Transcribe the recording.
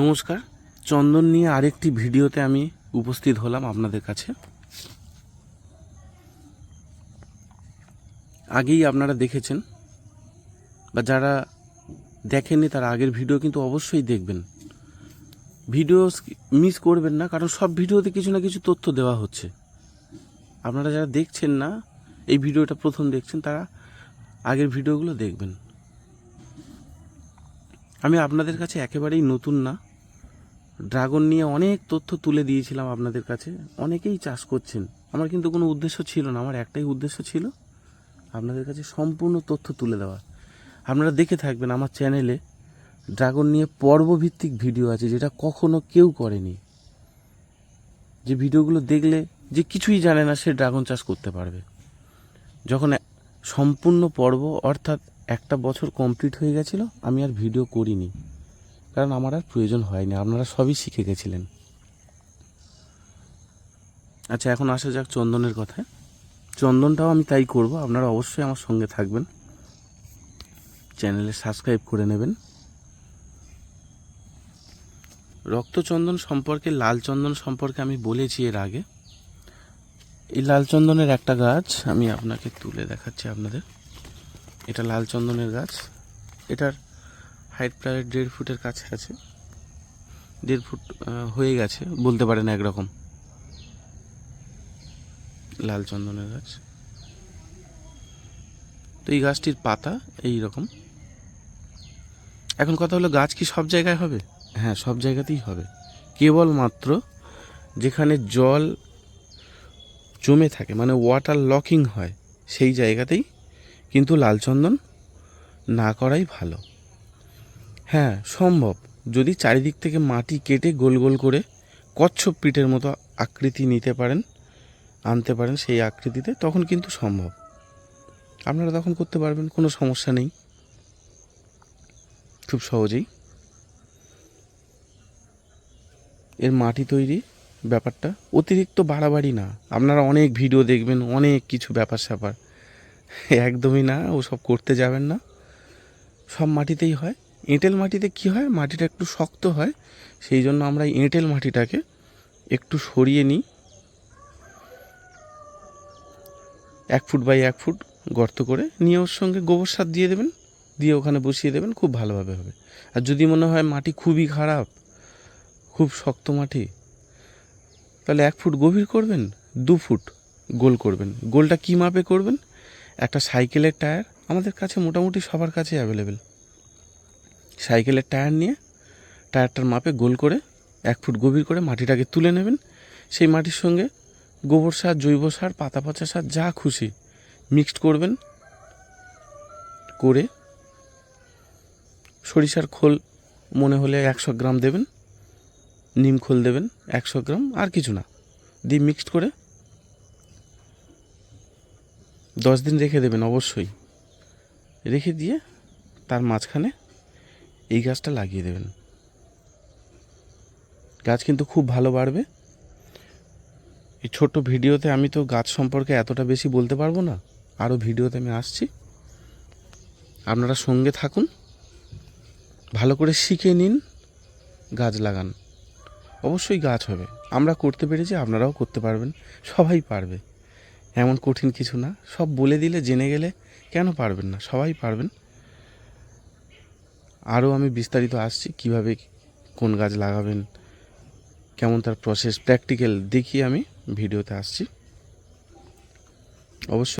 নমস্কার। চন্দন নিয়ে আরেকটি ভিডিওতে আমি উপস্থিত হলাম আপনাদের কাছে। আগেই আপনারা দেখেছেন বা যারা দেখেননি তার আগের ভিডিও কিন্তু অবশ্যই দেখবেন। ভিডিও মিস করবেন না, কারণ সব ভিডিওতে কিছু না কিছু তথ্য দেওয়া হচ্ছে। আপনারা যারা দেখছেন না, এই ভিডিওটা প্রথম দেখছেন, তারা আগের ভিডিওগুলো দেখবেন। আমি আপনাদের কাছে একেবারেই নতুন না। ড্রাগন নিয়ে অনেক তথ্য তুলে দিয়েছিলাম আপনাদের কাছে। অনেকেই চাষ করছেন। আমার কিন্তু কোনো উদ্দেশ্য ছিল না। আমার একটাই উদ্দেশ্য ছিল আপনাদের কাছে সম্পূর্ণ তথ্য তুলে দেওয়া। আপনারা দেখে থাকবেন আমার চ্যানেলে ড্রাগন নিয়ে পর্বভিত্তিক ভিডিও আছে যেটা কখনো কেউ করেনি। যে ভিডিওগুলো দেখলে যে কিছুই জানে না সে ড্রাগন চাষ করতে পারবে। যখন সম্পূর্ণ পর্ব অর্থাৎ একটা বছর কমপ্লিট হয়ে গেছিল, আমি আর ভিডিও করিনি। কারণ আমার আর প্রয়োজন হয়নি, আপনারা সবই শিখে গেছিলেন। আচ্ছা এখন আসা যাক চন্দনের কথায়। চন্দনটাও আমি তাই করব, আপনারা অবশ্যই আমার সঙ্গে থাকবেন। চ্যানেলে সাবস্ক্রাইব করে নেবেন। রক্তচন্দন সম্পর্কে, লাল চন্দন সম্পর্কে আমি বলেছি এর আগে। এই লাল চন্দনের একটা গাছ আমি আপনাকে তুলে দেখাচ্ছি আপনাদের। এটা লাল চন্দনের গাছ। এটার হাইট প্রায় দেড় ফুটের কাছে আছে দেড় ফুট হয়ে গেছে, বলতে পারেন একরকম। লাল চন্দনের গাছ। তো এই গাছটির পাতা এই রকম এখন কথা হলো, গাছ কি সব জায়গায় হবে? হ্যাঁ সব জায়গাতেই হবে। কেবলমাত্র যেখানে জল জমে থাকে মানে ওয়াটার লকিং হয়, সেই জায়গাতেই কিন্তু লাল চন্দন না করাই ভালো। হ্যাঁ সম্ভব। যদি চারিদিক থেকে মাটি কেটে গোল গোল করে কচ্ছপ পিঠের মতো আকৃতি নিতে পারেন, আনতে পারেন সেই আকৃতিতে, তখন কিন্তু সম্ভব। আপনারা তখন করতে পারবেন, কোনো সমস্যা নেই। খুব সহজেই। এর মাটি তৈরি ব্যাপারটা অতিরিক্ত বাড়াবাড়ি না। আপনারা অনেক ভিডিও দেখবেন, অনেক কিছু ব্যাপার স্যাপার একদমই না ওসব করতে যাবেন না। সব মাটিতেই হয়। এঁটেল মাটিতে কি হয়? মাটিটা একটু শক্ত হয়, সেই জন্য আমরা এঁটেল মাটিটাকে একটু সরিয়ে নিই। এক ফুট বাই এক ফুট গর্ত করে নিয়ে ওর সঙ্গে গোবর সার দিয়ে দেবেন, দিয়ে ওখানে বসিয়ে দেবেন, খুব ভালোভাবে হবে। আর যদি মনে হয় মাটি খুবই খারাপ, খুব শক্ত মাটি, তাহলে এক ফুট গভীর করবেন, দু ফুট গোল করবেন। গোলটা কী মাপে করবেন? একটা সাইকেলের টায়ার আমাদের কাছে মোটামুটি সবার কাছে অ্যাভেলেবেল সাইকেলের টায়ার নিয়ে টায়ারটার মাপে গোল করে এক ফুট গভীর করে মাটিটাকে তুলে নেবেন। সেই মাটির সঙ্গে গোবর সার, জৈব সার, পাতা পচা সার, যা খুশি মিক্সড করবেন। করে সরিষার খোল মনে হলে একশো গ্রাম দেবেন, নিম খোল দেবেন একশো গ্রাম, আর কিছু না। দিয়ে মিক্সড করে দশ দিন রেখে দেবেন অবশ্যই। রেখে দিয়ে তার মাঝখানে এই গাছটা লাগিয়ে দেবেন। গাছ কিন্তু খুব ভালো বাড়বে। এই ছোট্ট ভিডিওতে আমি তো গাছ সম্পর্কে এতটা বেশি বলতে পারব না, আরও ভিডিওতে আমি আসছি। আপনারা সঙ্গে থাকুন, ভালো করে শিখে নিন, গাছ লাগান। অবশ্যই গাছ হবে। আমরা করতে পেরেছি, আপনারাও করতে পারবেন, সবাই পারবে। এমন কঠিন কিছু না। সব বলে দিলে, জেনে গেলে কেন পারবেন না? সবাই পারবেন। আরও আমি বিস্তারিত আসছি, কীভাবে কোন গাছ লাগাবেন, কেমন তার প্রসেস প্র্যাকটিক্যাল দেখিয়ে আমি ভিডিওতে আসছি। অবশ্যই